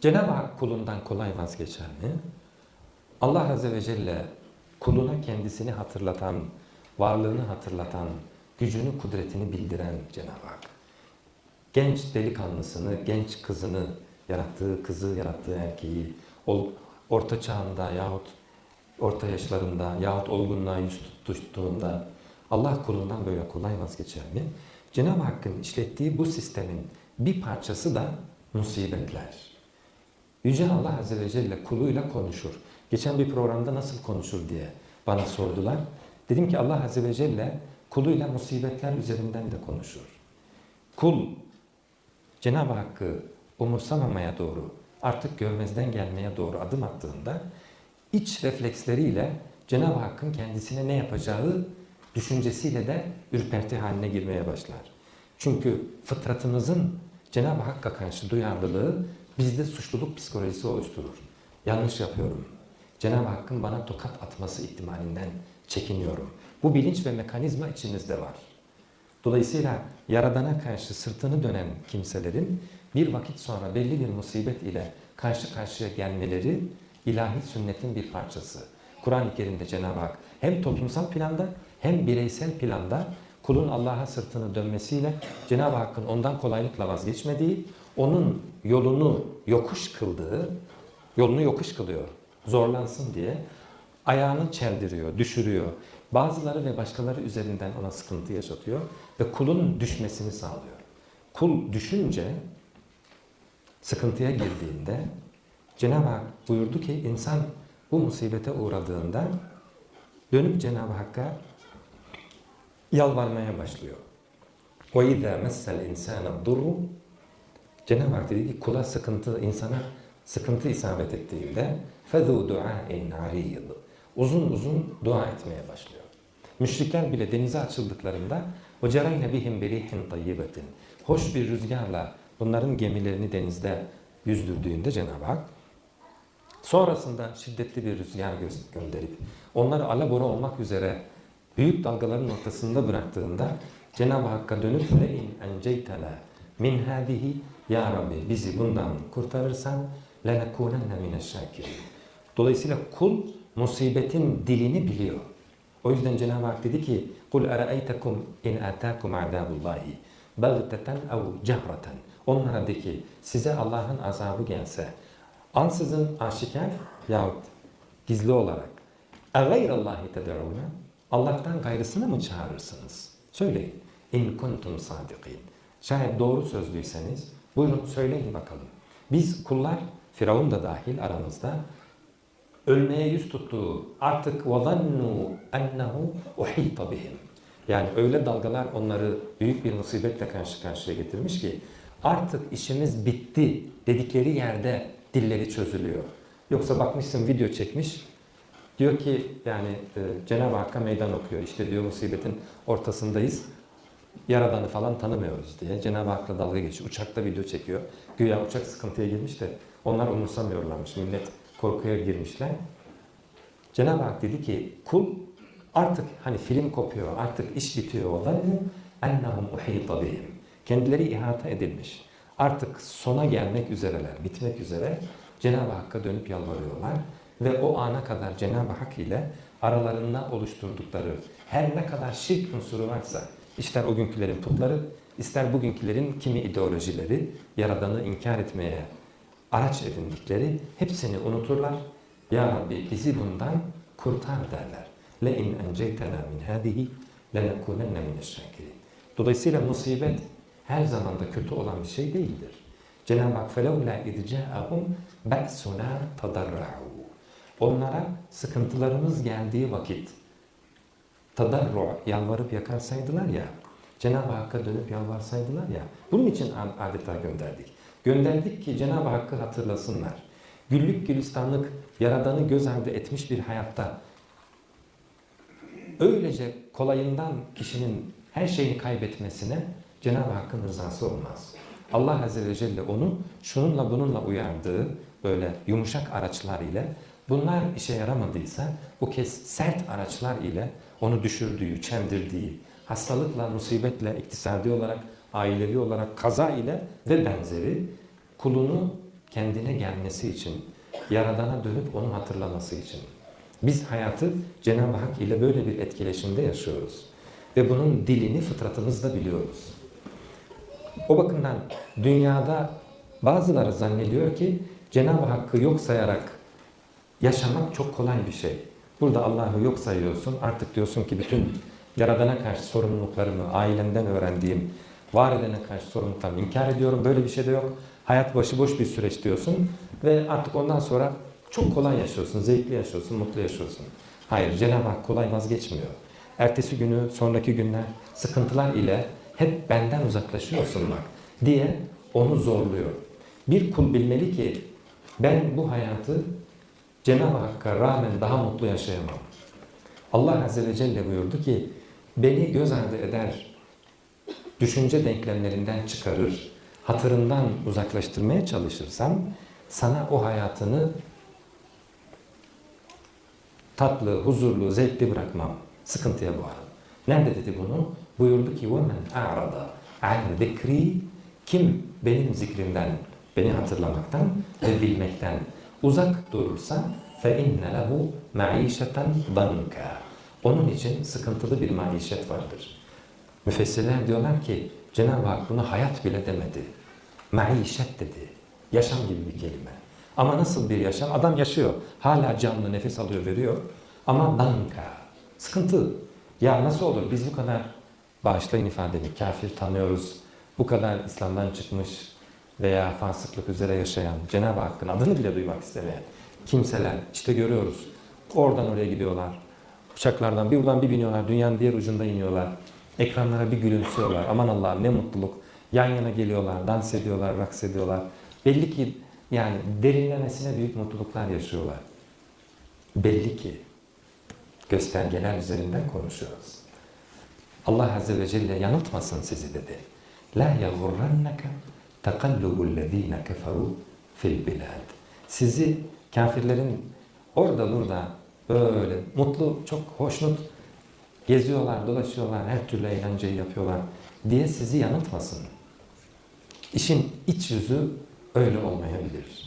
Cenab-ı Hak kulundan kolay vazgeçer mi? Allah Azze ve Celle kuluna kendisini hatırlatan, varlığını hatırlatan, gücünü, kudretini bildiren Cenab-ı Hak. Genç delikanlısını, genç kızını, yarattığı kızı, yarattığı erkeği, orta çağında yahut orta yaşlarında yahut olgunluğa yüz tuttuğunda Allah kulundan böyle kolay vazgeçer mi? Cenab-ı Hakk'ın işlettiği bu sistemin bir parçası da musibetler. Yüce Allah Azze ve Celle kuluyla konuşur. Geçen bir programda nasıl konuşur diye bana sordular. Dedim ki Allah Azze ve Celle kuluyla musibetler üzerinden de konuşur. Kul Cenab-ı Hakk'ı umursamamaya doğru, artık görmezden gelmeye doğru adım attığında iç refleksleriyle Cenab-ı Hakk'ın kendisine ne yapacağı düşüncesiyle de ürperti haline girmeye başlar. Çünkü fıtratımızın Cenab-ı Hakk'a karşı duyarlılığı bizde suçluluk psikolojisi oluşturur. Yanlış yapıyorum. Cenab-ı Hakk'ın bana tokat atması ihtimalinden çekiniyorum. Bu bilinç ve mekanizma içimizde var. Dolayısıyla Yaradan'a karşı sırtını dönen kimselerin bir vakit sonra belli bir musibet ile karşı karşıya gelmeleri ilahi sünnetin bir parçası. Kur'an-ı Kerim'de Cenab-ı Hak hem toplumsal planda hem bireysel planda kulun Allah'a sırtını dönmesiyle Cenab-ı Hakk'ın ondan kolaylıkla vazgeçmediği, onun yolunu yokuş kıldığı, yolunu yokuş kılıyor, zorlansın diye ayağını çeldiriyor, düşürüyor. Bazıları ve başkaları üzerinden ona sıkıntı yaşatıyor ve kulun düşmesini sağlıyor. Kul düşünce sıkıntıya girdiğinde Cenab-ı Hak buyurdu ki insan bu musibete uğradığında dönüp Cenab-ı Hakk'a yalvarmaya başlıyor. وَاِذَا مَسَّ الْاِنْسَانَ الضُّرُّ Cenab-ı Hak dedi ki kula sıkıntı, insana sıkıntı isabet ettiğinde فَذُوا دُعَاءٍ عَرِيضٍ Uzun uzun dua etmeye başlıyor. Müşrikler bile denize açıldıklarında وَجَرَيْنَ بِهِمْ بِرِيحٍ طَيِّبَةٍ Hoş bir rüzgarla bunların gemilerini denizde yüzdürdüğünde Cenab-ı Hak sonrasında şiddetli bir rüzgar gö- gönderip onları alabora olmak üzere büyük dalgaların ortasında bıraktığında Cenab-ı Hakk'a dönüp لَاِنْ اَنْجَيْتَنَا min hadihi Ya Rabbi bizi bundan kurtarırsan لَنَكُونَنَّ مِنَ الشَّاكِرِينَ Dolayısıyla kul musibetin dilini biliyor. O yüzden Cenab-ı Hak dedi ki قُلْ أَرَأَيْتَكُمْ اِنْ آتَاكُمْ عَذَابُ اللّٰهِ بَغْتَةً اَوْ جَهْرَةً Onlara de ki size Allah'ın azabı gelse ansızın aşikar yahut gizli olarak اَغَيْرَ اللّٰهِ تَدَعُونَ Allah'tan gayrısını mı çağırırsınız? Söyleyin. اِنْ كُنْتُمْ صَادِقِينَ Şayet doğru sözlüyseniz buyurun söyleyin bakalım. Biz kullar Firavun da dahil aramızda ölmeye yüz tuttuğu artık وَظَنُّوا اَنَّهُ اُحِيطَ بِهِمْ Yani öyle dalgalar onları büyük bir musibetle karşı karşıya getirmiş ki artık işimiz bitti dedikleri yerde dilleri çözülüyor. Yoksa bakmışsın video çekmiş diyor ki yani e, Cenab-ı Hakk'a meydan okuyor. İşte diyor musibetin ortasındayız. Yaradan'ı falan tanımıyoruz diye Cenab-ı Hak'la dalga geçiyor. Uçakta video çekiyor. Güya uçak sıkıntıya girmiş de onlar umursamıyorlarmış. Millet korkuya girmişler. Cenab-ı Hak dedi ki kul artık hani film kopuyor, artık iş bitiyor olan ennehum uhita bihim. Kendileri ihata edilmiş. Artık sona gelmek üzereler, bitmek üzere Cenab-ı Hakk'a dönüp yalvarıyorlar ve o ana kadar Cenab-ı Hak ile aralarında oluşturdukları her ne kadar şirk unsuru varsa ister o günkülerin putları, ister bugünkülerin kimi ideolojileri, Yaradan'ı inkar etmeye araç edindikleri hepsini unuturlar. Ya Rabbi bizi bundan kurtar derler. Le in enceytena min hadihi lenekunenne mineşşakirin. Dolayısıyla musibet her zaman da kötü olan bir şey değildir. Cenab-ı Hak فَلَوْلَا اِذْ جَاءَهُمْ بَأْسُنَا تَضَرَّعُوا Onlara sıkıntılarımız geldiği vakit tadarru yalvarıp yakarsaydılar ya, Cenab-ı Hakk'a dönüp yalvarsaydılar ya, bunun için adeta gönderdik. Gönderdik ki Cenab-ı Hakk'ı hatırlasınlar. Güllük gülistanlık, Yaradan'ı göz ardı etmiş bir hayatta öylece kolayından kişinin her şeyini kaybetmesine Cenab-ı Hakk'ın rızası olmaz. Allah Azze ve Celle onu şununla bununla uyardığı böyle yumuşak araçlar ile bunlar işe yaramadıysa bu kez sert araçlar ile onu düşürdüğü, çemdirdiği, hastalıkla, musibetle, iktisadi olarak, ailevi olarak, kaza ile ve benzeri kulunu kendine gelmesi için, Yaradan'a dönüp onu hatırlaması için. Biz hayatı Cenab-ı Hak ile böyle bir etkileşimde yaşıyoruz. Ve bunun dilini fıtratımızda biliyoruz. O bakımdan dünyada bazıları zannediyor ki Cenab-ı Hakk'ı yok sayarak yaşamak çok kolay bir şey. Burada Allah'ı yok sayıyorsun. Artık diyorsun ki bütün Yaradan'a karşı sorumluluklarımı, ailemden öğrendiğim, var edene karşı sorumluluklarımı inkar ediyorum. Böyle bir şey de yok. Hayat başıboş bir süreç diyorsun. Ve artık ondan sonra çok kolay yaşıyorsun, zevkli yaşıyorsun, mutlu yaşıyorsun. Hayır, Cenab-ı Hak kolay vazgeçmiyor. Ertesi günü, sonraki günler sıkıntılar ile hep benden uzaklaşıyorsun bak diye onu zorluyor. Bir kul bilmeli ki ben bu hayatı Cenab-ı Hakk'a rağmen daha mutlu yaşayamam. Allah Azze ve Celle buyurdu ki beni göz ardı eder, düşünce denklemlerinden çıkarır, hatırından uzaklaştırmaya çalışırsam sana o hayatını tatlı, huzurlu, zevkli bırakmam. Sıkıntıya boğarım. Nerede dedi bunu? Buyurdu ki وَمَنْ اَعْرَضَ عَنْ ذِكْرِي Kim benim zikrimden, beni hatırlamaktan ve bilmekten uzak durursa فَاِنَّ لَهُ مَعِيشَةً ضَنْكَ Onun için sıkıntılı bir maişet vardır. Müfessirler diyorlar ki Cenab-ı Hak buna hayat bile demedi. Maişet dedi. Yaşam gibi bir kelime. Ama nasıl bir yaşam? Adam yaşıyor. Hala canlı nefes alıyor, veriyor. Ama danka. Sıkıntı. Ya nasıl olur? Biz bu kadar bağışlayın ifademi kafir tanıyoruz. Bu kadar İslam'dan çıkmış veya fasıklık üzere yaşayan, Cenab-ı Hakk'ın adını bile duymak istemeyen kimseler işte görüyoruz. Oradan oraya gidiyorlar. Uçaklardan bir buradan bir biniyorlar. Dünyanın diğer ucunda iniyorlar. Ekranlara bir gülümsüyorlar. Aman Allah'ım ne mutluluk. Yan yana geliyorlar, dans ediyorlar, raks ediyorlar. Belli ki yani derinlemesine büyük mutluluklar yaşıyorlar. Belli ki göstergeler üzerinden konuşuyoruz. Allah Azze ve Celle yanıltmasın sizi dedi. La yagurrannaka takallubul lezine keferu fil bilad. Sizi kafirlerin orada burada böyle mutlu, çok hoşnut geziyorlar, dolaşıyorlar, her türlü eğlenceyi yapıyorlar diye sizi yanıltmasın. İşin iç yüzü öyle olmayabilir.